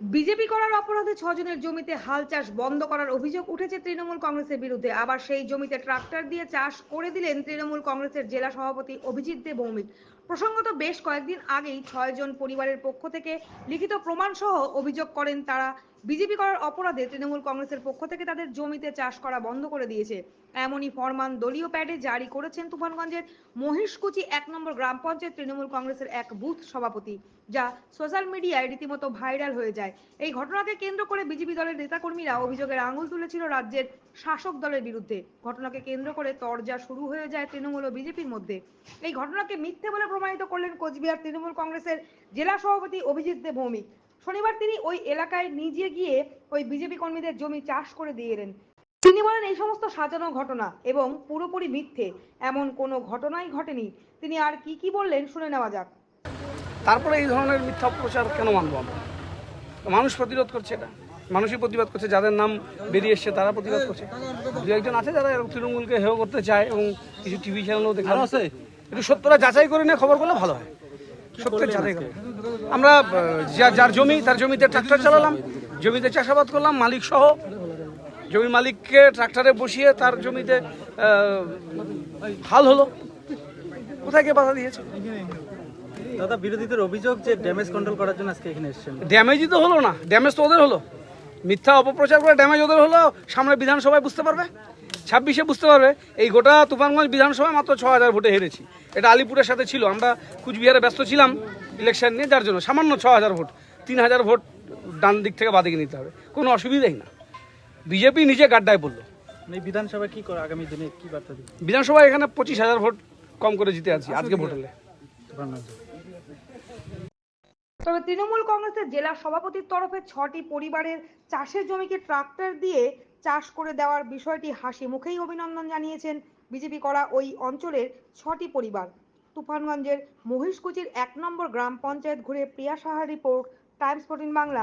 BJP করার অপরাধে ছজনের জমিতে হাল চাষ বন্ধ করার অভিযোগ উঠেছে তৃণমূল কংগ্রেসের বিরুদ্ধে। আবার সেই জমিতে ট্রাক্টর দিয়ে চাষ করে দিলেন তৃণমূল কংগ্রেসের জেলা সভাপতি অভিজিৎ দে ভৌমিক প্রসঙ্গত বেশ কয়েকদিন আগেই ছয়জন পরিবারের পক্ষ থেকে লিখিত প্রমাণসহ অভিযোগ করেন তারা। বিজেপি করার অপরাধে তৃণমূল কংগ্রেসের পক্ষ থেকে তাদের জমিতে চাষ করা বন্ধ করে দিয়েছে। এমনই ফরমান দলীয় প্যাডে জারি করেছেন তুফানগঞ্জের মহিষকুচি এক নম্বর গ্রাম পঞ্চায়েত তৃণমূল কংগ্রেসের এক বুথ সভাপতি, যা সোশ্যাল মিডিয়ায় রীতিমতো ভাইরাল হয়ে যায়। এই ঘটনাকে কেন্দ্র করে বিজেপি দলের নেতাকর্মীরা অভিযোগের আঙুল তুলেছিল রাজ্যের শাসক দলের বিরুদ্ধে। ঘটনাকে কেন্দ্র করে তরজা শুরু হয়ে যায় তৃণমূল ও বিজেপির মধ্যে। এই ঘটনাকে মিথ্যে বলে প্রমাণিত করলেন কোচবিহার তৃণমূল কংগ্রেসের জেলা সভাপতি অভিজিৎ দে ভৌমিক। শনিবার তিনি ওই এলাকায় নিজে গিয়ে ওই বিজেপি কর্মীদের জমি চাষ করে দিয়ে এলেন। তিনি বলেন এই সমস্ত সাজানো ঘটনা এবং পুরোপুরি মিথ্যে এমন কোনো ঘটনাই ঘটেনি। তিনি আর কি কি বললেন শুনে নেওয়া যাক। তারপরে এই ধরনের মিথ্যা প্রচার কেন মানব আমরা? মানুষ প্রতিরোধ করছে এটা। মানুষই প্রতিবাদ করছে যাদের নাম বেরিয়ে এসছে তারা প্রতিবাদ করছে। দু একজন আছে যারা তৃণমূলকে হেয় করতে চায় এবং কিছু টিভি চ্যানেলও দেখা আছে? একটু সত্যটা যাচাই করে নিয়ে খবর করলে ভালো হয়। সত্যের করে আমরা যার জমি তার জমিতে ট্রাক্টর চালালাম জমিতে চাষাবাদ করলাম মালিক সহ। জমির মালিককে ট্রাক্টরে বসিয়ে তার জমিতে হাল হলো। কোথায় কে বাধা দিয়েছে? দাদা বিরোধীদের অভিযোগ যে ড্যামেজ কন্ট্রোল করার জন্য আজকে এখানে এসেছেন। ড্যামেজই তো হলো না। ড্যামেজ তো ওদের হলো। মিথ্যা অপপ্রচার করে ড্যামেজ ওদের হলো। সামনে বিধানসভায় বুঝতে পারবে? ছাব্বিশে বুঝতে পারবে এই গোটা তুফানগঞ্জ বিধানসভায় মাত্র ছ হাজার ভোটে হেরেছি। এটা আলিপুরের সাথে ছিল আমরা কুচবিহারে ব্যস্ত ছিলাম ইলেকশন নিয়ে যার জন্য সামান্য ছ হাজার ভোট তিন হাজার ভোট ডান দিক থেকে বাদিকে নিতে হবে। কোনো অসুবিধাই না। বিজেপি নিজে গাড্ডায় পড়ল। মানে এই বিধানসভায় কি করে আগামী দিনে কি বার্তা দিবে? বিধানসভায় এখানে পঁচিশ হাজার ভোট কম করে জিতে আছি আজকে ভোট হলে তবে তৃণমূল কংগ্রেসের জেলা সভাপতির তরফে ছটি পরিবারের চাষের জমিকে ট্রাক্টর দিয়ে চাষ করে দেওয়ার বিষয়টি হাসি মুখেই অভিনন্দন জানিয়েছেন বিজেপি করা ওই অঞ্চলের ছটি পরিবার। তুফানগঞ্জের মহিষকুচির এক নম্বর গ্রাম পঞ্চায়েত ঘুরে Priya Saha report, Times fourteen Bangla.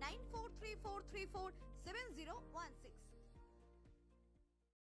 943434701